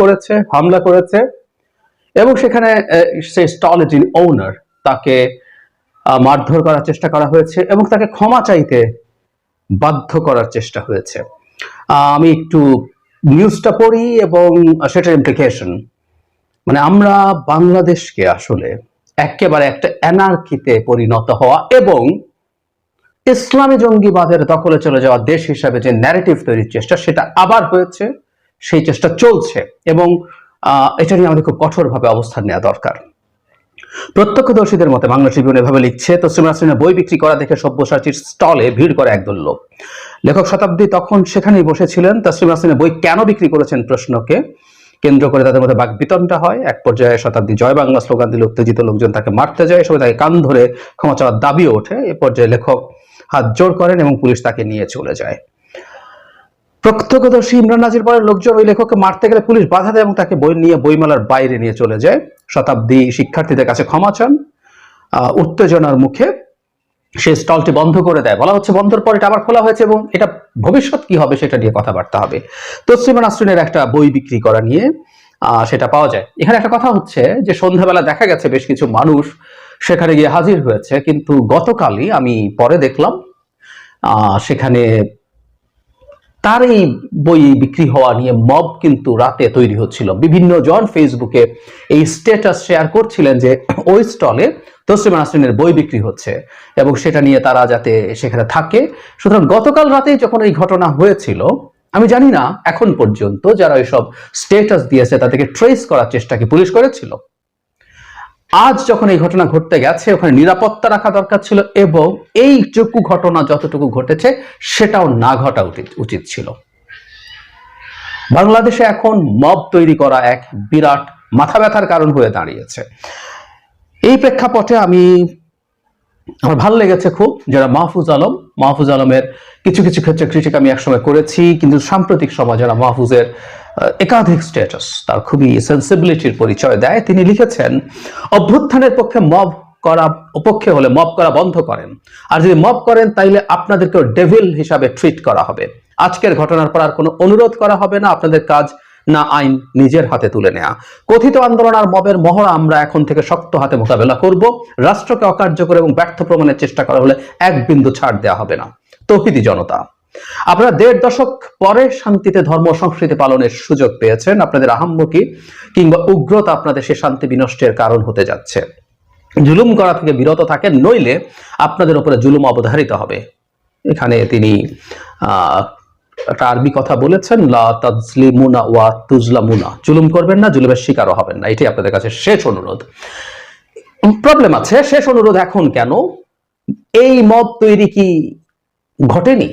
করেছে, হামলা করেছে, এবং সেখানে সেই স্টলের যিনি ওনার তাকে মারধর করার চেষ্টা করা হয়েছে এবং তাকে ক্ষমা চাইতে বাধ্য করার চেষ্টা হয়েছে। আমি একটু নিউজটা পড়ি এবং সেটার ইমপ্লিকেশন মানে আমরা বাংলাদেশকে আসলে একেবারে একটা অ্যানার্কিতে পরিণত হওয়া এবং ইসলামী জঙ্গিবাদের দখলে চলে যাওয়া দেশ হিসাবে যে ন্যারেটিভ তৈরির চেষ্টা, সেটা আবার হয়েছে। সেই চেষ্টা চলছে এবং এটা নিয়ে আমাদের খুব কঠোরভাবে অবস্থান নেওয়া দরকার। প্রত্যক্ষদর্শীদের মতে বাংলা ট্রিবিউন এভাবে লিখছে তসলিম নাসরিনের বই বিক্রি করা দেখে সব্যসাচীর স্টলে ভিড় করে একদল লোক। লেখক শতাব্দী তখন সেখানেই বসেছিলেন তসলিম নাসরিনের বই কেন বিক্রি করেছেন প্রশ্নকে কেন্দ্র করে তাদের মধ্যে বাক বিতনটা হয়। এক পর্যায়ে শতাব্দী জয় বাংলা স্লোগান দিলে উত্তেজিত লোকজন তাকে মারতে যায়, সবাই তাকে কান ধরে ক্ষমা চাওয়ার দাবিও ওঠে। এ পর্যায়ে লেখক হাত জোর করেন এবং পুলিশ তাকে নিয়ে চলে যায়। প্রত্যক্ষদর্শী ইমরান নাজির পরের লোকজন ওই লেখককে মারতে গেলে পুলিশ বাধা দেয় এবং তাকে বই নিয়ে বইমেলার বাইরে নিয়ে চলে যায়। শতাব্দী শিক্ষার্থীদের কাছে ক্ষমা চান। উত্তেজনার মুখে সে স্টলটি বন্ধ করে দেয়। বলা হচ্ছে, বন্ধর পর এটা আবার খোলা হয়েছে এবং এটা ভবিষ্যৎ কি হবে সেটা নিয়ে কথাবার্তা হবে। তসলিমা নাসরিনের একটা বই বিক্রি করা নিয়ে সেটা পাওয়া যায়। এখানে একটা কথা হচ্ছে যে, সন্ধ্যাবেলা দেখা গেছে বেশ কিছু মানুষ সেখানে গিয়ে হাজির হয়েছে। কিন্তু গতকালই আমি পরে দেখলাম সেখানে তার এই বই বিক্রি হওয়া নিয়ে মব কিন্তু রাতে তৈরি হচ্ছিল। বিভিন্ন জন ফেসবুকে এই স্ট্যাটাস শেয়ার করছিলেন যে ওই স্টলে তসলিমা নাসরিনের বই বিক্রি হচ্ছে এবং সেটা নিয়ে তারা যাতে সেখানে থাকে। সুতরাং গতকাল রাতে যখন এই ঘটনা হয়েছিল, আমি জানি না এখন পর্যন্ত যারা এসব স্টেটাস দিয়েছে তাদেরকে ট্রেস করার চেষ্টা কি পুলিশ করেছিল। আজ যখন এই ঘটনা ঘটতে গেছে, ওখানে নিরাপত্তা রাখা দরকার ছিল এবং এইটুকু ঘটনা যতটুকু ঘটেছে, সেটাও না ঘটা উচিত ছিল। বাংলাদেশে এখন মব তৈরি করা এক বিরাট মাথা ব্যথার কারণ হয়ে দাঁড়িয়েছে। এই প্রেক্ষাপটে আমি, আমার ভালো লেগেছে খুব যারা মাহফুজ আলম, মাহফুজ আলমের কিছু কিছু ক্ষেত্রে ক্রিটিক আমি একসময় করেছি, কিন্তু সাম্প্রতিক সময় যারা মাহফুজের একাধিক স্ট্যাটাস তার খুবই সেন্সিবিলিটির পরিচয় দেয়। তিনি লিখেছেন, অভ্যুত্থানের পক্ষে মব করা, পক্ষে হলে মব করা বন্ধ করেন। আর যদি মব করেন, তাইলে আপনাদেরকেও ডেভিল হিসাবে ট্রিট করা হবে। আজকের ঘটনার পর আর কোনো অনুরোধ করা হবে না। আপনাদের কাজ না আইন নিজের হাতে তুলে নেয়া। কথিত আন্দোলন আর মবের মহড়া আমরা এখন থেকে শক্ত হাতে মোকাবেলা করব। রাষ্ট্রকে অকার্যকর এবং ব্যর্থ প্রমাণের চেষ্টা করা হলে এক বিন্দু ছাড় দেওয়া হবে না। তৌহিদি জনতা। আপনারা দেড় দশক পরে শান্তিতে ধর্ম সংস্কৃতি পালনের সুযোগ পেয়েছেন। আপনাদের আহাম্মকি কিংবা উগ্রতা আপনাদের সে শান্তি বিনষ্টের কারণ হতে যাচ্ছে। জুলুম করা থেকে বিরত থাকেন, নইলে আপনাদের উপরে জুলুম অবধারিত হবে। এখানে তিনি একটা আরবি কথা বলেছেন, লা তাজলিমুনা ওয়া তুজলামুনা। জুলুম করবেন না, জুলুমের শিকারও হবেন না। এটাই আপনাদের কাছে শেষ অনুরোধ। প্রবলেম আছে, শেষ অনুরোধ এখন কেন? এই মত তৈরি কি ঘটেনি?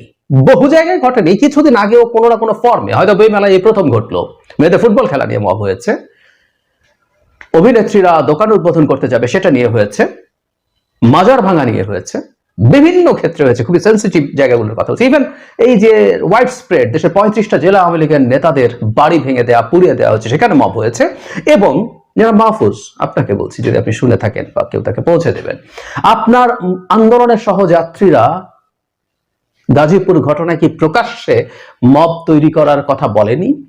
বহু জায়গায় ঘটেনি, কিছুদিন আগেও কোনো না কোনো ফর্মে হয়তো বইমেলায় এই প্রথম ঘটলো। মেয়েদের ফুটবল খেলা নিয়ে মব হয়েছে। অভিনেত্রীরা দোকান উদ্বোধন করতে যাবে, সেটা নিয়ে হয়েছে। মাজার ভাঙা নিয়ে হয়েছে। বিভিন্ন ক্ষেত্রে হয়েছে, খুবই সেন্সিটিভ জায়গাগুলোর কথা হচ্ছে। ইভেন এই যে ওয়াইড স্প্রেড দেশের পঁয়ত্রিশটা জেলা আওয়ামী লীগের নেতাদের বাড়ি ভেঙে দেওয়া পুড়িয়ে দেওয়া হচ্ছে, সেখানে মব হয়েছে। এবং যারা মাহফুজ, আপনাকে বলছি, যদি আপনি শুনে থাকেন বা কেউ তাকে পৌঁছে দেবেন, আপনার আন্দোলনের সহযাত্রীরা গাজীপুর ঘটনায় কি প্রকাশ্যে মব তৈরি করার কথা বলেনি?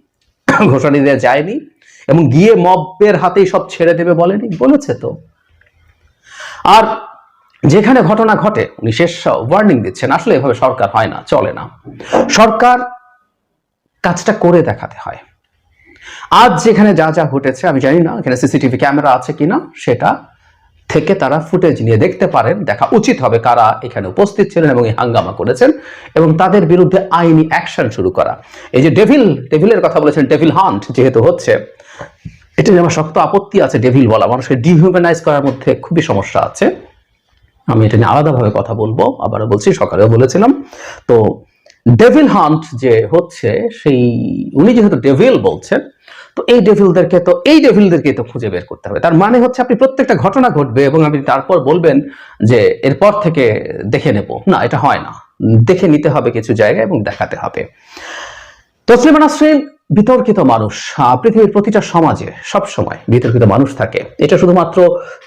ঘোষণা দিয়ে যায়নি এবং গিয়ে মবের হাতেই সব ছেড়ে দেবে বলেনি? বলেছে তো। আর যেখানে ঘটনা ঘটে, উনি শেষ ওয়ার্নিং দিচ্ছেন, আসলে এভাবে সরকার হয় না, চলে না। সরকার কাজটা করে দেখাতে হয়। আজ যেখানে যা যা ঘটেছে, আমি জানি না, এখানে সিসিটিভি ক্যামেরা আছে কিনা, সেটা থেকে তারা ফুটেজ নিয়ে দেখতে পারেন, দেখা উচিত হবে কারা এখানে উপস্থিত ছিলেন এবং এই হাঙ্গামা করেছেন এবং তাদের বিরুদ্ধে আইনি অ্যাকশন শুরু করা। এই যে ডেভিল, ডেভিলের কথা বলেছেন ডেভিল হান্ট যেহেতু হচ্ছে, এটা আমার শক্ত আপত্তি আছে ডেভিল বলা। মানুষকে ডিহিউম্যানাইজ করার মধ্যে খুবই সমস্যা আছে। আমি এটা নিয়ে আলাদাভাবে কথা বলব, আবারও বলছি, সকালেও বলেছিলাম। তো ডেভিল হান্ট যে হচ্ছে, সেই, উনি যেহেতু ডেভিল বলছেন তো এই ডেভিলদেরকে তো, এই ডেভিলদেরকে তো খুঁজে বের করতে হবে। তার মানে হচ্ছে আপনি প্রত্যেকটা ঘটনা ঘটবে এবং আপনি তারপর বলবেন যে এরপর থেকে দেখে নেব। না, এটা হয় না। দেখে নিতে হবে কিছু জায়গা এবং দেখাতে হবে। তসলিমা নাসরিন বিতর্কিত মানুষ পৃথিবীর প্রতিটা সমাজে সব সময় বিতর্কিত মানুষ থাকে। এটা শুধুমাত্র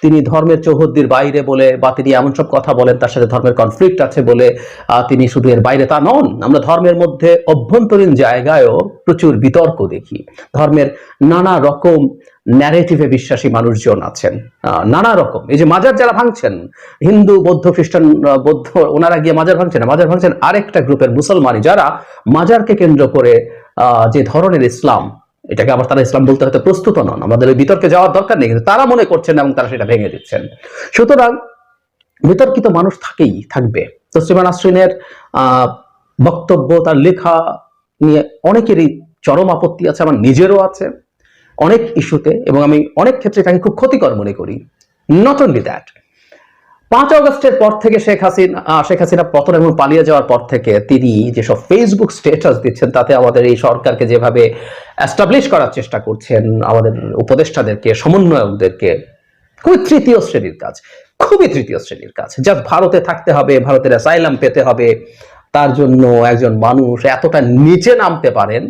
তিনি ধর্মের চৌহদ্দির বাইরে বলে বা তিনি এমন সব কথা বলেন তার সাথে ধর্মের কনফ্লিক্ট আছে বলে তিনি শুধু এর বাইরে তা নন, আমরা ধর্মের মধ্যে অভ্যন্তরীণ জায়গায়ও প্রচুর বিতর্ক দেখি। ধর্মের নানা রকম ন্যারেটিভে বিশ্বাসী মানুষজন আছেন। নানা রকম। এই যে মাজার যারা ভাঙছেন, হিন্দু, বৌদ্ধ, খ্রিস্টান বৌদ্ধ, ওনারা গিয়ে মাজার ভাঙছেন মাজার ভাঙছেন আরেকটা গ্রুপের মুসলমানই যারা মাজারকে কেন্দ্র করে যে ধরনের ইসলাম, এটাকে আবার তারা ইসলাম বলতে হয়তো প্রস্তুত নন, আমাদের বিতর্কে যাওয়ার দরকার নেই, কিন্তু তারা মনে করছেন এবং তারা সেটা ভেঙে দিচ্ছেন। সুতরাং বিতর্কিত মানুষ থাকেই, থাকবে। তসলিমা নাসরিনের বক্তব্য, তার লেখা নিয়ে অনেকেরই চরম আপত্তি আছে, আমার নিজেরও আছে। অনেক ইস্যুতে, এবং আমি অনেক ক্ষেত্রে তাকে খুব ক্ষতিকর মনে করি। নট অনলি দ্যাট পাঁচ আগস্টের পর থেকে শেখ হাসিনা শেখ হাসিনা পতন এবং পালিয়ে যাওয়ার পর থেকে তিনি যেসব ফেসবুক স্ট্যাটাস দিচ্ছেন, তাতে আমাদের এই সরকারকে যেভাবে অ্যাস্টাবলিশ করার চেষ্টা করছেন, আমাদের উপদেষ্টাদেরকে, সমন্বয়কদেরকে, খুবই তৃতীয় শ্রেণির কাজ, খুবই তৃতীয় শ্রেণির কাজ। যা ভারতে থাকতে হবে, ভারতের অ্যাসাইলাম পেতে হবে, তার জন্য একজন মানুষ এতটা নিচে নামতে পারেন,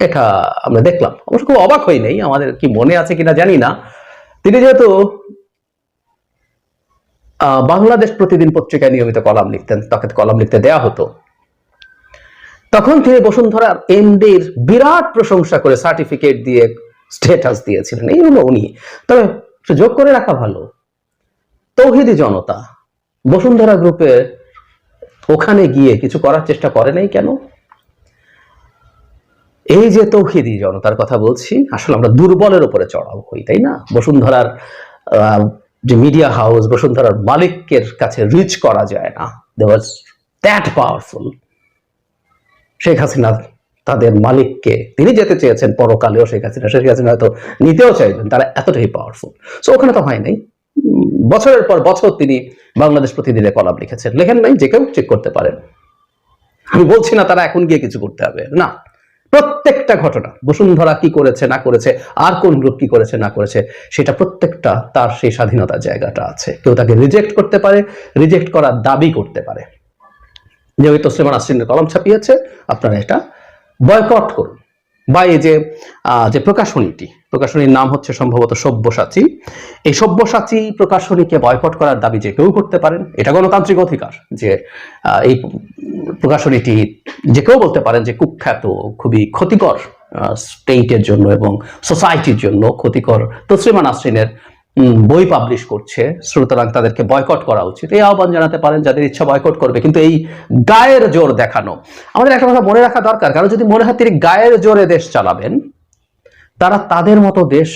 এটা আমরা দেখলাম। অবশ্য খুব অবাক হই নেই, আমাদের কি মনে আছে কিনা জানি না। তিনি যেহেতু বাংলাদেশ প্রতিদিন পত্রিকায় নিয়মিত কলাম লিখতেন, তাকে কলাম লিখতে দেয়া হতো। তখন তিনি বসুন্ধরার এমডির বিরাট প্রশংসা করে সার্টিফিকেট দিয়ে স্ট্যাটাস দিয়েছিলেন। এই হলো উনি। তবে যোগ করে রাখা ভালো। তৌহিদি জনতা, বসুন্ধরা গ্রুপে ওখানে গিয়ে কিছু করার চেষ্টা করে নাই কেন? এই যে তৌহিদি জনতার কথা বলছি, আসলে আমরা দুর্বলের উপরে চড়াও হই, তাই না? বসুন্ধরার যে মিডিয়া হাউস বসুন্ধরার মালিকের কাছে রিচ করা যায় না। They was that powerful Sheikh Hasina তাদের মালিককে, তিনি যেতে চেয়েছেন পরকালেও শেখ হাসিনা শেখ হাসিনা হয়তো নিতেও চাইবেন, তারা এতটাই পাওয়ারফুল সো ওখানে তো হয় নাই। বছরের পর বছর তিনি বাংলাদেশ প্রতিদিনে কলাম লিখেছেন। লেখেন নাই, যে কেউ চেক করতে পারেন। আমি বলছি না তারা এখন গিয়ে কিছু করতে হবে। না। প্রত্যেকটা ঘটনা, বসুন্ধরা কি করেছে, না করেছে, আর কোন গ্রুপ কি করেছে, না করেছে, সেটা প্রত্যেকটা তার সেই স্বাধীনতার জায়গাটা আছে। কেউ তাকে রিজেক্ট করতে পারে রিজেক্ট করার দাবি করতে পারে। যে ওই তসলিমা নাসরিনের কলম ছাপিয়েছে, আপনারা এটা বয়কট করুন। বা এই যে যে প্রকাশনীটি, প্রকাশনীর নাম হচ্ছে সম্ভবত সব্যসাচী। এই সব্যসাচী প্রকাশনীকে বয়কট করার দাবি যে কেউ করতে পারেন, এটা গণতান্ত্রিক অধিকার যে এই প্রকাশনীটি যে কেউ বলতে পারেন যে কুখ্যাত, খুবই ক্ষতিকর স্টেটের জন্য এবং সোসাইটির জন্য ক্ষতিকর তসলিমা নাসরিনের বই পাবলিশ করছে সুতরাং তাদেরকে বয়কট করা উচিত। এই আহ্বান জানাতে পারেন যাদের ইচ্ছা বয়কট করবে, কিন্তু এই গায়ের জোর দেখানো। আমাদের একটা কথা মনে রাখা দরকার, কারণ যদি মনে হয় তিনি গায়ের জোরে দেশ চালাবেন, তারা তাদের মতো দেশ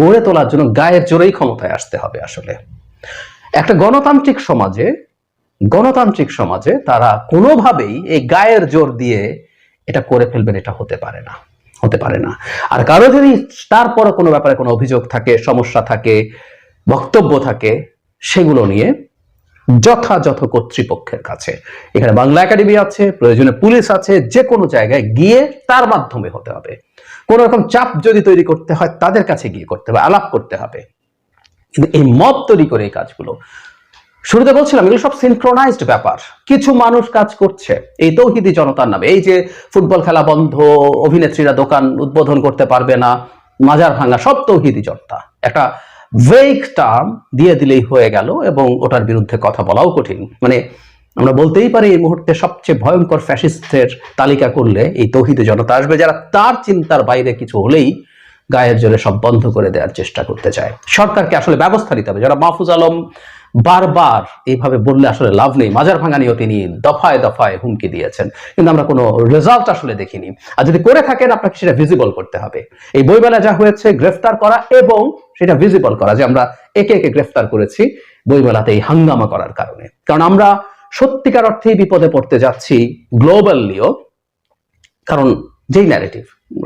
গড়ে তোলার জন্য গায়ের জোরেই ক্ষমতায় আসতে হবে আসলে। একটা গণতান্ত্রিক সমাজে গণতান্ত্রিক সমাজে তারা কোনোভাবেই এই গায়ের জোর দিয়ে এটা করে ফেলবেন, এটা হতে পারে না। হতে পারে না। আর কারও যদি তারপরে কোনো ব্যাপারে কোনো অভিযোগ থাকে, সমস্যা থাকে, বক্তব্য থাকে, সেগুলো নিয়ে যথাযথ কর্তৃপক্ষের কাছে। এখানে বাংলা একাডেমি আছে, প্রয়োজনে পুলিশ আছে, যে কোনো জায়গায় গিয়ে তার মাধ্যমে হতে হবে। কোন রকম চাপ যদি তৈরি করতে হয়, তাদের কাছে গিয়ে করতে হবে, আলাপ করতে হবে। কিন্তু এই মত তৈরি করে এই কাজগুলো শুরুতে বলছিলাম, এগুলো সব সিনক্রোনাইজড ব্যাপার। কিছু মানুষ কাজ করছে। এই তৌহিদি জনতার নামে। এই যে ফুটবল খেলা বন্ধ, অভিনেত্রীরা দোকান উদ্বোধন করতে পারবে না, মাজার ভাঙা, সব তৌহিদি জনতা। একটা ভেক টার্ম দিয়ে দিলেই হয়ে গেল এবং ওটার বিরুদ্ধে কথা বলাও কঠিন। মানে আমরা বলতেই পারি এই মুহূর্তে সবচেয়ে ভয়ঙ্কর ফ্যাসিস্টের তালিকা করলে এই তৌহিদি জনতা আসবে, যারা তার চিন্তার বাইরে কিছু হলেই গায়ের জোরে সব বন্ধ করে দেওয়ার চেষ্টা করতে চায়। সরকারকে আসলে ব্যবস্থা নিতে হবে। যারা মাহফুজ আলম বারবার এইভাবে বললে আসলে লাভ নেই। মাজার ভাঙা নিয়েও তিনি দফায় দফায় হুমকি দিয়েছেন। কিন্তু আমরা কোনো রেজাল্ট আসলে দেখিনি। আর যদি করে থাকেন, আপনাকে সেটা ভিজিবল করতে হবে। এই বইমেলা যা হয়েছে, গ্রেফতার করা এবং সেটা ভিজিবল করা যে আমরা একে একে গ্রেফতার করেছি বইমেলাতে এই হাঙ্গামা করার কারণে। কারণ আমরা সত্যিকার অর্থেই বিপদে পড়তে যাচ্ছি গ্লোবালিও কারণ যেই ন্যারেটিভ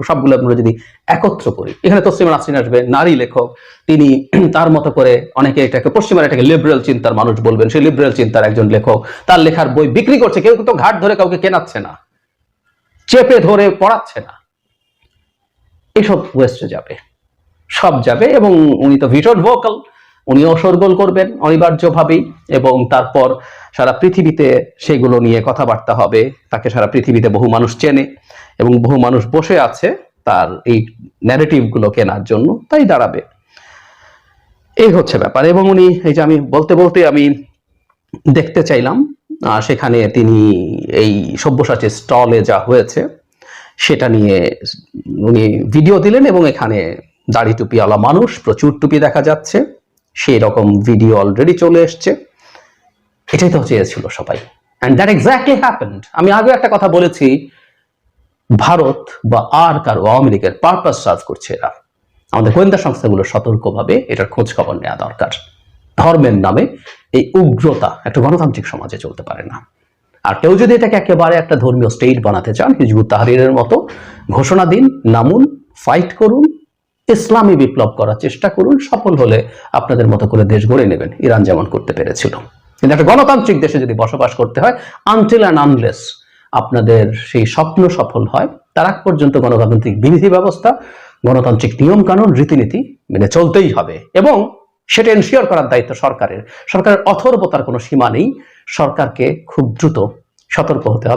সবগুলো আমরা যদি একত্র করি, এখানে তসলিমা নাসরিন আসবে, নারী লেখক, তিনি তার মতো করে অনেকে এটাকে পশ্চিমার এটাকে লিবারেল চিন্তার মানুষ বলবেন, সেই লিবারেল চিন্তার একজন লেখক, তার লেখার বই বিক্রি করছে, কেউ তো ঘাট ধরে কাউকে কেনাচ্ছে না, চেপে ধরে পড়াচ্ছে না। এসব ওয়েস্টে যাবে, সব যাবে এবং উনি তো ভীষণ ভোকাল উনিও সরগোল করবেন অনিবার্যভাবেই এবং তারপর সারা পৃথিবীতে সেগুলো নিয়ে কথাবার্তা হবে। তাকে সারা পৃথিবীতে বহু মানুষ চেনে এবং বহু মানুষ বসে আছে তার এই ন্যারেটিভগুলো কেনার জন্য, তাই দাঁড়াবে। এই হচ্ছে ব্যাপার এবং উনি এই যে আমি বলতে বলতে আমি দেখতে চাইলাম সেখানে তিনি এই সব্যসাচী স্টলে যা হয়েছে সেটা নিয়ে উনি ভিডিও দিলেন এবং এখানে দাড়ি টুপিওয়ালা মানুষ, প্রচুর টুপি দেখা যাচ্ছে। সেই রকম ভিডিও অলরেডি চলে এসছে। এটাই তো চেয়েছিল সবাই। অ্যান্ড দ্যাট এক্স্যাক্টলি হ্যাপেন্ড আমি আগে একটা কথা বলেছি, ভারত বা আর কারও আওয়ামী পারপাস সার্ভ করছে এরা। আমাদের গোয়েন্দা সংস্থাগুলো সতর্কভাবে এটার খোঁজ খবর নেওয়া দরকার। ধর্মের নামে এই উগ্রতা একটা গণতান্ত্রিক সমাজে চলতে পারে না। আর কেউ যদি এটাকে একেবারে একটা ধর্মীয় স্টেট বানাতে চান, হিজবুত তাহরিরের মতো, ঘোষণা দিন, নামুন ফাইট করুন ইসলামী বিপ্লব করার চেষ্টা করুন, সফল হলে আপনাদের মতো করে দেশ গড়ে নেবেন। ইরান যেমন করতে পেরেছিল। কিন্তু একটা গণতান্ত্রিক দেশে যদি বসবাস করতে হয় আনটিল অ্যান্ড আনলেস আপনাদের সেই স্বপ্ন সফল হয়, তার আগ পর্যন্ত গণতান্ত্রিক বিধি ব্যবস্থা, গণতান্ত্রিক নিয়ম কানুন রীতিনীতি মেনে চলতেই হবে। এবং সেটা এনশিওর করার দায়িত্ব সরকারের। সরকারের অথর্বতার কোনো সীমা নেই। সরকারকে খুব দ্রুত সতর্ক হতে হবে।